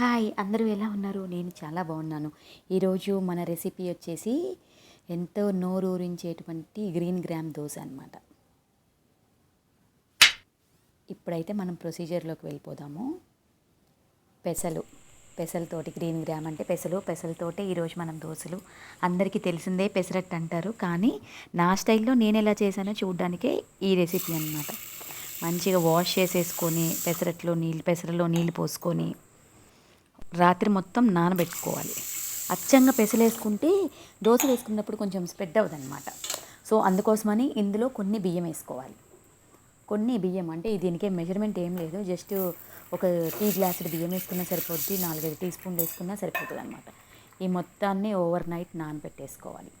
Hi అందరూ ఎలా ఉన్నారు? నేను చాలా బాగున్నాను. ఈరోజు మన రెసిపీ వచ్చేసి ఎంతో నోరూరించేటువంటి గ్రీన్ గ్రామ్ దోశ అనమాట ఇప్పుడైతే మనం ప్రొసీజర్లోకి వెళ్ళిపోదాము. పెసలు పెసలతోటి గ్రీన్ గ్రామ్ అంటే పెసలు పెసలతోటే ఈరోజు మనం దోశలు. అందరికీ తెలిసిందే పెసరట్టు అంటారు కానీ నా స్టైల్లో నేను ఎలా చేశానో చూడడానికే ఈ రెసిపీ అనమాట మంచిగా వాష్ చేసేసుకొని పెసరట్లో నీళ్ళు పెసరలో నీళ్ళు పోసుకొని రాత్రి మొత్తం నానబెట్టుకోవాలి. అచ్చంగా పెసలు వేసుకుంటే దోశ వేసుకున్నప్పుడు కొంచెం స్ప్రెడ్ అవ్వదు అనమాట సో అందుకోసమని ఇందులో కొన్ని బియ్యం వేసుకోవాలి. కొన్ని బియ్యం అంటే దీనికే మెజర్మెంట్ ఏం లేదు. జస్ట్ ఒక టీ గ్లాసుడు బియ్యం వేసుకున్నా సరిపోద్ది నాలుగైదు టీ స్పూన్లు వేసుకున్నా సరిపోతుంది అనమాట ఈ మొత్తాన్ని ఓవర్ నైట్ నానబెట్టేసుకోవాలి.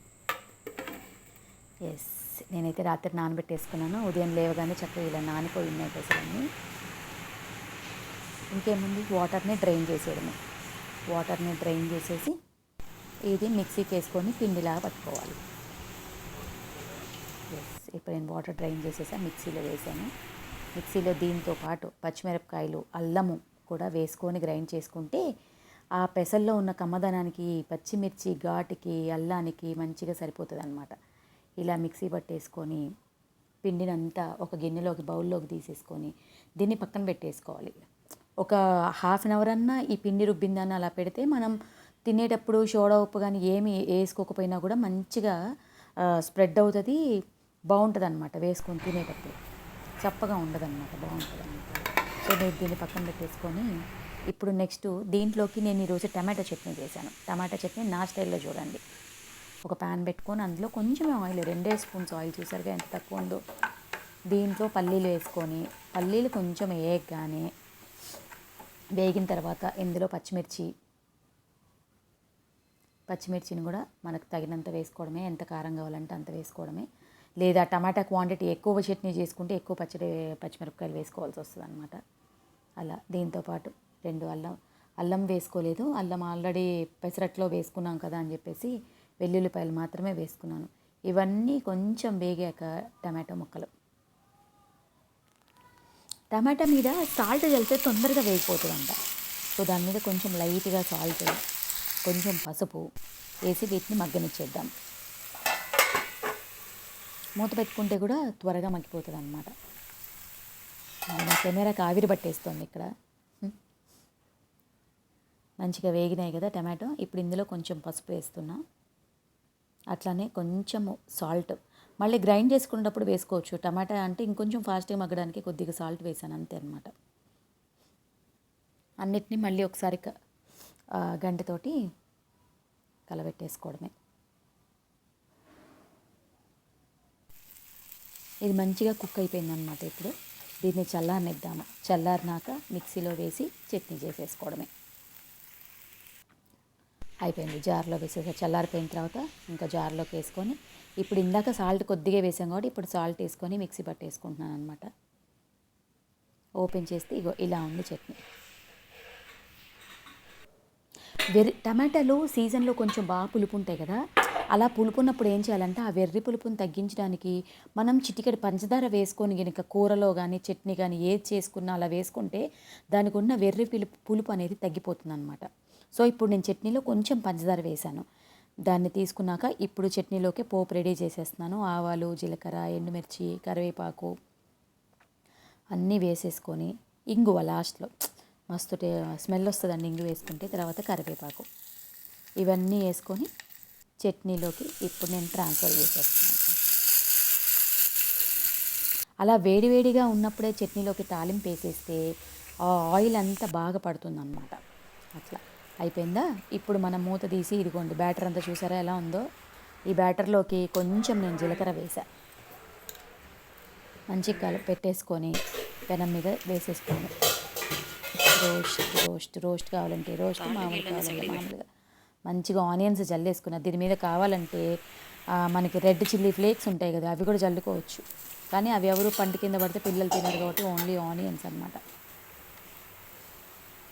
ఎస్ నేనైతే రాత్రి నానబెట్టేసుకున్నాను. ఉదయం లేవగానే చక్కగా ఇలా నానిపోయి ఉన్నాయి పెసలన్నీ. ఇంకేముంది? వాటర్ని డ్రైన్ చేసేయడమే. వాటర్ని డ్రైన్ చేసేసి ఇది మిక్సీకి వేసుకొని పిండిలాగా పట్టుకోవాలి. ఎస్ ఇప్పుడు నేను వాటర్ డ్రైన్ చేసేసా మిక్సీలో వేసాను. మిక్సీలో దీంతో పాటు పచ్చిమిరపకాయలు అల్లము కూడా వేసుకొని గ్రైండ్ చేసుకుంటే ఆ పెసల్లో ఉన్న కమ్మదనానికి పచ్చిమిర్చి ఘాటుకి అల్లానికి మంచిగా సరిపోతుంది అనమాట ఇలా మిక్సీ పట్టేసుకొని పిండినంతా ఒక గిన్నెలోకి బౌల్లోకి తీసేసుకొని దీన్ని పక్కన పెట్టేసుకోవాలి. ఒక హాఫ్ అన్ అవర్ అన్నా ఈ పిండి రుబ్బిందని అలా పెడితే మనం తినేటప్పుడు సోడా ఉప్పు కానీ ఏమి వేసుకోకపోయినా కూడా మంచిగా స్ప్రెడ్ అవుతుంది బాగుంటుంది అనమాట వేసుకొని తినేటప్పుడు. చప్పగా ఉండదు అనమాట బాగుంటుంది అనమాట సో నేను దీన్ని పక్కన పెట్టేసుకొని ఇప్పుడు నెక్స్ట్ దీంట్లోకి నేను ఈరోజు టమాటా చట్నీ చేశాను. టమాటా చట్నీ నా స్టైల్లో చూడండి. ఒక ప్యాన్ పెట్టుకొని అందులో కొంచెమే ఆయిల్ రెండే స్పూన్స్ ఆయిల్ చూసారుగా ఎంత తక్కువ ఉందో. దీంట్లో పల్లీలు వేసుకొని పల్లీలు కొంచెం వేయగానే వేగిన తర్వాత ఇందులో పచ్చిమిర్చి పచ్చిమిర్చిని కూడా మనకు తగినంత వేసుకోవడమే ఎంత కారం కావాలంటే అంత వేసుకోవడమే. లేదా టమాటా క్వాంటిటీ ఎక్కువ చట్నీ చేసుకుంటే ఎక్కువ పచ్చడి పచ్చిమిరపకాయలు వేసుకోవాల్సి వస్తుంది అనమాట అలా దీంతోపాటు రెండు అల్లం అల్లం వేసుకోలేదు. అల్లం ఆల్రెడీ పెసరట్లో వేసుకున్నాం కదా అని చెప్పేసి వెల్లుల్లిపాయలు మాత్రమే వేసుకున్నాను. ఇవన్నీ కొంచెం వేగాక టమాటో ముక్కలు. టమాటా మీద సాల్ట్ చల్లితే తొందరగా వేగిపోతుందంట. సో దాని మీద కొంచెం లైట్గా సాల్ట్ కొంచెం పసుపు వేసి వీటిని మగ్గనిచ్చేద్దాం. మూత పెట్టుకుంటే కూడా త్వరగా మగ్గిపోతుంది అనమాట నా కెమెరాకి ఆవిరి పట్టేస్తుంది ఇక్కడ. మంచిగా వేగినాయి కదా టమాటో. ఇప్పుడు ఇందులో కొంచెం పసుపు వేస్తున్నా. అట్లానే కొంచెము సాల్ట్ మళ్ళీ గ్రైండ్ చేసుకునేటప్పుడు వేసుకోవచ్చు. టమాటా అంటే ఇంకొంచెం ఫాస్ట్గా మగ్గడానికి కొద్దిగా సాల్ట్ వేసాను అంతే అనమాట అన్నిటినీ మళ్ళీ ఒకసారి గంటతోటి కలబెట్టేసుకోవడమే. ఇది మంచిగా కుక్ అయిపోయిందనమాట ఇప్పుడు. దీన్ని చల్లారనిద్దాము. చల్లారినాక మిక్సీలో వేసి చట్నీ చేసేసుకోవడమే. అయిపోయింది. జార్లో వేసేసా. చల్లారిపోయిన తర్వాత ఇంకా జార్లోకి వేసుకొని ఇప్పుడు ఇందాక సాల్ట్ కొద్దిగా వేసాం కాబట్టి ఇప్పుడు సాల్ట్ వేసుకొని మిక్సీ పట్టేసుకుంటున్నాను అనమాట ఓపెన్ చేస్తే ఇగో ఇలా ఉంది చట్నీ. వెర్రి టమాటాలు సీజన్లో కొంచెం బాగా పులుపు ఉంటాయి కదా. అలా పులుపున్నప్పుడు ఏం చేయాలంటే ఆ వెర్రి పులుపుని తగ్గించడానికి మనం చిటికెడు పంచదార వేసుకొని కనుక కూరలో కానీ చట్నీ కానీ ఏది చేసుకున్నా అలా వేసుకుంటే దానికి ఉన్న వెర్రి పులుపు పులుపు అనేది తగ్గిపోతుంది అనమాట సో ఇప్పుడు నేను చట్నీలో కొంచెం పంచదార వేశాను. దాన్ని తీసుకున్నాక ఇప్పుడు చట్నీలోకి పోపు రెడీ చేసేస్తున్నాను. ఆవాలు జీలకర్ర ఎండుమిర్చి కరివేపాకు అన్నీ వేసేసుకొని ఇంగువ లాస్ట్లో. మస్తు స్మెల్ వస్తుందండి ఇంగు వేసుకుంటే తర్వాత కరివేపాకు. ఇవన్నీ వేసుకొని చట్నీలోకి ఇప్పుడు నేను ట్రాన్స్ఫర్ చేసేస్తున్నాను. అలా వేడివేడిగా ఉన్నప్పుడే చట్నీలోకి తాలింపు వేసేస్తే ఆ ఆయిల్ అంతా బాగా పడుతుందన్నమాట. అట్లా. అయిపోయిందా? ఇప్పుడు మనం మూత తీసి ఇదిగోండి బ్యాటర్ అంతా చూసారా ఎలా ఉందో? ఈ బ్యాటర్లోకి కొంచెం నేను జీలకర్ర వేసా మంచి కల పెట్టేసుకొని పెనం మీద వేసేసుకోండి రోస్ట్ రోస్ట్ రోస్ట్ కావాలంటే రోస్ట్ మామూలు కావాలంటే మామూలుగా. మంచిగా ఆనియన్స్ జల్లేసుకున్న. దీని మీద కావాలంటే మనకి రెడ్ చిల్లీ ఫ్లేక్స్ ఉంటాయి కదా అవి కూడా జల్లుకోవచ్చు. కానీ అవి ఎవరు పంట కింద పడితే పిల్లలు తినరు కాబట్టి ఓన్లీ ఆనియన్స్ అనమాట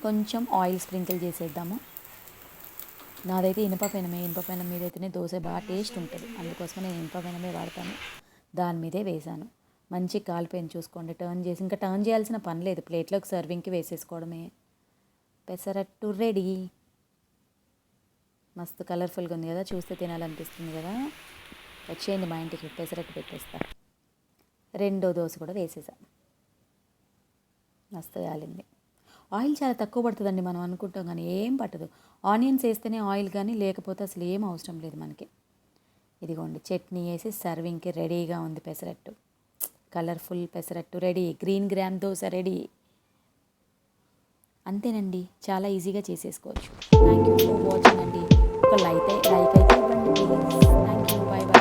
కొంచెం ఆయిల్ స్ప్రింకిల్ చేసేద్దాము. నాదైతే ఇనుప పెనమే ఇనుప పెనం మీద అయితేనే దోశ బాగా టేస్ట్ ఉంటుంది. అందుకోసమే నేను ఇనుప పెనమే వాడతాను. దాని మీదే వేసాను. మంచి కాలిపోయింది చూసుకోండి. టర్న్ చేసి ఇంకా టర్న్ చేయాల్సిన పని లేదు. ప్లేట్లోకి సర్వింగ్కి వేసేసుకోవడమే. పెసరట్టు రెడీ. మస్తు కలర్ఫుల్గా ఉంది కదా. చూస్తే తినాలనిపిస్తుంది కదా. వచ్చేయండి మా ఇంటికి. పెసరట్టు పెట్టేస్తా. రెండో దోశ కూడా వేసేసా. మస్తు కాలింది. ఆయిల్ చాలా తక్కువ పడుతుందండి మనం అనుకుంటాం కానీ ఏం పట్టదు. ఆనియన్స్ వేస్తేనే ఆయిల్ కానీ లేకపోతే అసలు ఏం అవసరం లేదు మనకి. ఇదిగోండి చట్నీ వేసి సర్వింగ్కి రెడీగా ఉంది pesarattu. Colourful pesarattu ready green gram dosa ready. అంతేనండి చాలా ఈజీగా చేసేసుకోవచ్చు. థ్యాంక్ యూ ఫర్ వాచింగ్ అండి. ఒక లైక్ లైక్ అయితే ఇవ్వండి థ్యాంక్ యూ బాయ్ బాయ్